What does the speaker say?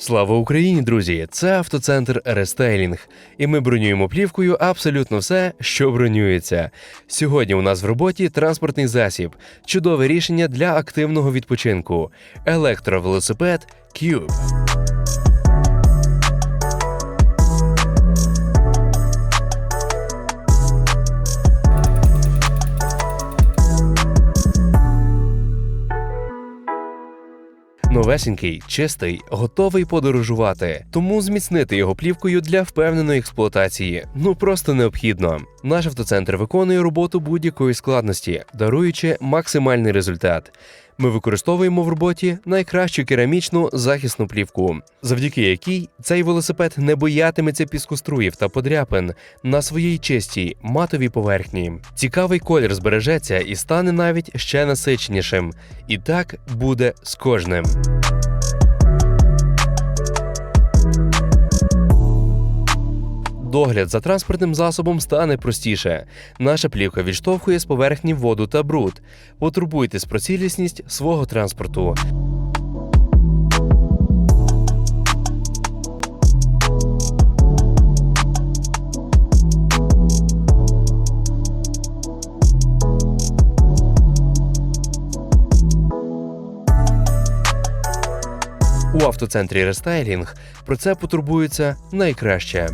Слава Україні, друзі! Це автоцентр Рестайлінг, і ми бронюємо плівкою абсолютно все, що бронюється. Сьогодні у нас в роботі транспортний засіб, чудове рішення для активного відпочинку. Електровелосипед Cube. Новесенький, чистий, готовий подорожувати. Тому зміцнити його плівкою для впевненої експлуатації ну просто необхідно. Наш автоцентр виконує роботу будь-якої складності, даруючи максимальний результат. Ми використовуємо в роботі найкращу керамічну захисну плівку, завдяки якій цей велосипед не боятиметься піскоструїв та подряпин на своїй чистій матовій поверхні. Цікавий колір збережеться і стане навіть ще насиченішим. І так буде з кожним. Догляд за транспортним засобом стане простіше. Наша плівка відштовхує з поверхні воду та бруд. Потурбуйтесь про цілісність свого транспорту. У автоцентрі Рестайлінг про це потурбуються найкраще.